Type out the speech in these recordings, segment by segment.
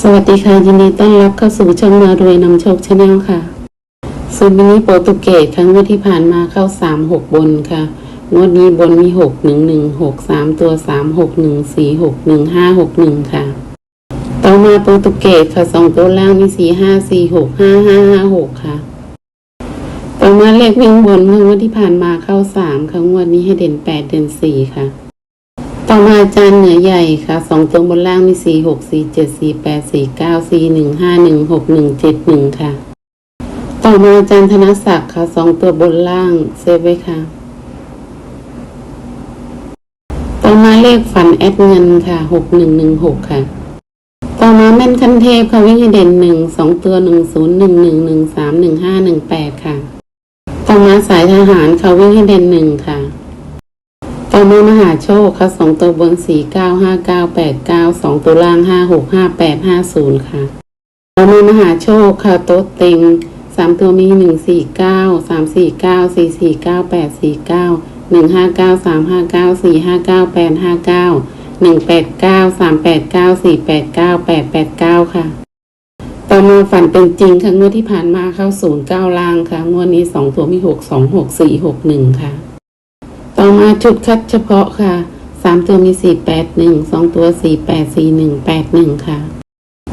สวัสดีค่ะยินดีต้อนรับเข้าสู่ช่องมารวยนำโชคชาแนลค่ะซูมินิโปรตุเกสครั้งวันที่ผ่านมาเข้าสามหกบนค่ะงวดนี้บนมีหกหนึ่งหนึ่งหกสามตัวสามหกหนึ่งสี่หกหนึ่งห้าหกหนึ่งค่ะ ต่อมาโปรตุเกสค่ะสองตัวล่างมีสี่ห้าสี่หกห้าห้าห้าหกค่ะ ต่อมาเลขวิ่งบนเมื่อวันที่ผ่านมาเข้าสามค่ะงวดนี้ให้เด่นแปดเด่นสี่ค่ะ ต่อมาจารย์เหนือใหญ่ค่ะสองตัวบนล่างมีสี่หกสี่เจ็ดสี่แปดสี่เก้าสี่หนึ่งห้าหนึ่งหกหนึ่งเจ็ดหนึ่งค่ะ ต่อมาจารย์ธนศักดิ์ค่ะสองตัวบนล่างเซฟไว้ค่ะ ต่อมาเลขฝันแอดเงินค่ะหกหนึ่งหนึ่งหกค่ะ ต่อมาแม่นคันเทพค่ะวิ่งให้เด่นหนึ่งสองตัวหนึ่งศูนย์หนึ่งหนึ่งหนึ่งสามหนึ่งห้าหนึ่งแปดค่ะ ต่อมาสายทหารค่ะวิ่งให้เด่นหนึ่งค่ะ ต่อมหาโชคค่ะสองตัวบนสี่เก้าห้าเก้าแปดเก้าสองตัวล่างห้าหกห้าแปดห้าศูนย์ค่ะต่อมามหาโชคค่ะโต๊ะเต็งสามตัวมีหนึ่งสี่เก้าสามสี่เก้าสี่สี่เก้าแปดสี่เก้าหนึ่งห้าเก้าสามห้าเก้าสี่ห้าเก้าแปดห้าเก้าหนึ่งแปดเก้าสามแปดเก้าสี่แปดเก้าแปดแปดเก้าค่ะต่อมาฝันเป็นจริงค่ะงวดที่ผ่านมาเข้าศูนย์เก้าล่างค่ะงวดนี้สองตัวมีหกสองหกสี่หกหนึ่งค่ะ ต่อมาชุดคัดเฉพาะค่ะสามตัวมีสี่แปดหนึ่งสองตัวสี่แปดสี่หนึ่งแปดหนึ่งค่ะ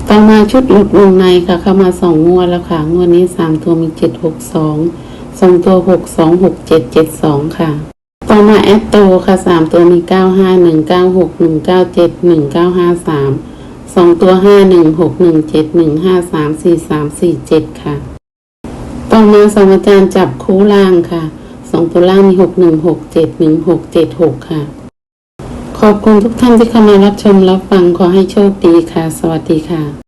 ต่อมาชุดหลุดวงในค่ะ เข้ามาสองงวดแล้วค่ะ งวดนี้สามตัวมีเจ็ดหกสองสองตัวหกสองหกเจ็ดเจ็ดสองค่ะ ต่อมาแอตโตค่ะสามตัวมีเก้าห้าหนึ่งเก้าหกหนึ่งเก้าเจ็ดหนึ่งเก้าห้าสามสองตัวห้าหนึ่งหกหนึ่งเจ็ดหนึ่งห้าสามสี่สามสี่เจ็ดค่ะ ต่อมาสมอาจารย์จับคู่ล่างค่ะ สองตัวล่างมีหกหนึ่งหกเจ็ดหนึ่งหกเจ็ดหกค่ะ ขอบคุณทุกท่านที่เข้ามารับชมรับฟังขอให้โชคดีค่ะ สวัสดีค่ะ